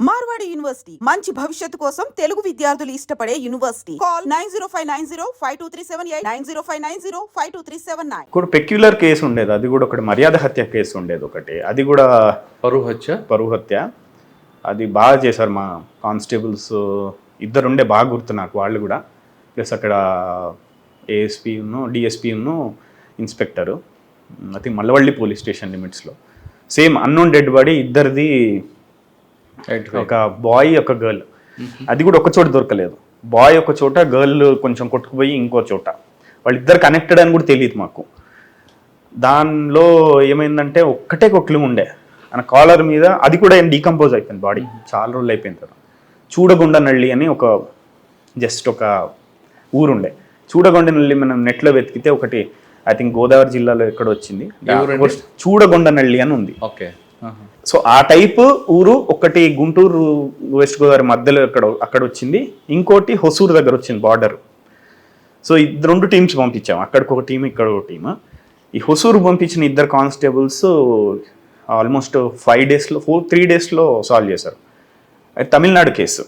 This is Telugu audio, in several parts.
మార్వాడి యూనివర్సిటీ. మంచి భవిష్యత్తు కోసం తెలుగు విద్యార్థులు ఇష్టపడే university. Call nine zero five nine zero five two three seven eight nine zero five nine zero five two three seven nine. కూడా పెక్యులర్ కేసు ఉండేది అది కూడా ఒకటి మర్యాద హత్య కేసు ఉండేది ఒకటి. అది కూడా పరువు హత్య పరువు హత్య అది బాగా చేశారు మా కానిస్టేబుల్స్. ఇద్దరు ఉండే బాగా గుర్తు నాకు వాళ్ళు కూడా. ప్లస్ అక్కడ ఏఎస్పీను డిఎస్పీను inspector. I think Mallavalli police station లిమిట్స్లో. సేమ్ అన్నోన్ డెడ్ బాడీ ఇద్దరిది. ఒక బాయ్ ఒక గర్ల్. అది కూడా ఒక చోట దొరకలేదు. బాయ్ ఒక చోట గర్ల్ కొంచెం కొట్టుకుపోయి ఇంకో చోట. వాళ్ళిద్దరు కనెక్టెడ్ అని కూడా తెలియదు మాకు. దానిలో ఏమైందంటే ఒక్కటే కొట్లు ఉండే. మన కాలర్ మీద అది కూడా ఏం డీకంపోజ్ అయిపోయింది బాడీ. చాలా రోజులు అయిపోయిన తర్వాత చూడగొండనల్లి అని ఒక జస్ట్ ఒక ఊరుండే. చూడగొండనల్లి మనం నెట్లో వెతికితే ఒకటి ఐ థింక్ గోదావరి జిల్లాలో ఎక్కడ వచ్చింది? చూడగొండనల్లి అని ఉంది. ఓకే. సో ఆ టైప్ ఊరు ఒకటి గుంటూరు వెస్ట్ గోదావరి మధ్యలో అక్కడ అక్కడ వచ్చింది. ఇంకోటి హొసూరు దగ్గర వచ్చింది బార్డర్ సో ఇద్దరు రెండు టీమ్స్ పంపించాం. అక్కడికి ఒక టీం ఇక్కడ ఒక టీమ్ ఈ హొసూరు పంపించిన ఇద్దరు కానిస్టేబుల్స్ ఆల్మోస్ట్ ఫైవ్ డేస్లో ఫోర్ త్రీ డేస్లో సాల్వ్ చేశారు. అది తమిళనాడు కేసు.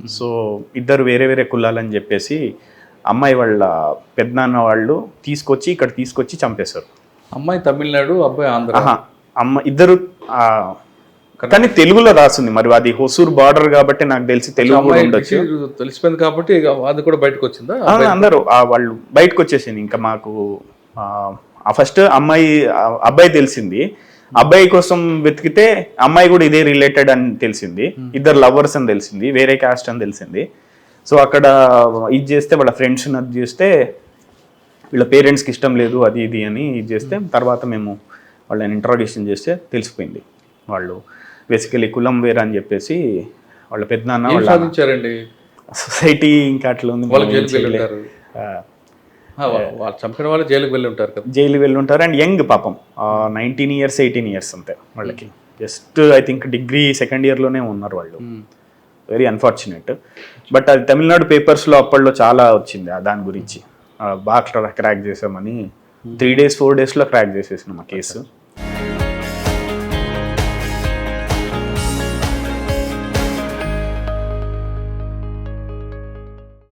సో ఇద్దరు వేరే వేరే కులాలని చెప్పేసి అమ్మాయి వాళ్ళ పెద్దనాన్న వాళ్ళు తీసుకొచ్చి ఇక్కడ తీసుకొచ్చి చంపేశారు. అమ్మాయి తమిళనాడు అబ్బాయి ఆంధ్ర. అమ్మ ఇద్దరు కానీ తెలుగులో రాసింది మరి అది హొసూర్ బార్డర్ కాబట్టి నాకు తెలిసి తెలుగు కూడా ఉండొచ్చు. తెలిసిపోయింది కాబట్టి అది కూడా బయటకు వచ్చిందా? అందరూ వాళ్ళు బయటకు వచ్చేసింది. ఇంకా మాకు ఫస్ట్ అమ్మాయి అబ్బాయి తెలిసింది. అబ్బాయి కోసం వెతికితే అమ్మాయి కూడా ఇదే రిలేటెడ్ అని తెలిసింది. ఇద్దరు లవర్స్ అని తెలిసింది వేరే క్యాస్ట్ అని తెలిసింది. సో అక్కడ ఇది చేస్తే వాళ్ళ ఫ్రెండ్స్ అది చేస్తే వీళ్ళ పేరెంట్స్కి ఇష్టం లేదు అది ఇది అని ఇది చేస్తే తర్వాత మేము వాళ్ళని ఇంట్రాగేషన్ చేస్తే తెలిసిపోయింది. వాళ్ళు బేసికలీ కులం వేరే అని చెప్పేసి వాళ్ళ పెద్దనాన్న వాళ్ళ సొసైటీ ఇంకా అట్లా ఉంది వాళ్ళు చంపిన వాళ్ళు జైలుకి వెళ్ళి ఉంటారు కదా. జైలు వెళ్ళి ఉంటారు అండ్ యంగ్ పాపం నైన్టీన్ ఇయర్స్ ఎయిటీన్ ఇయర్స్ అంతే వాళ్ళకి. Just I think degree second ఇయర్లోనే ఉన్నారు వాళ్ళు. Very unfortunate. బట్ అది తమిళనాడు పేపర్స్లో అప్పట్లో చాలా వచ్చింది ఆ దాని గురించి. బాక్స్ బాగా క్రాక్ చేసామని త్రీ డేస్ ఫోర్ డేస్లో క్రాక్ చేసేసినాం ఆ కేసు.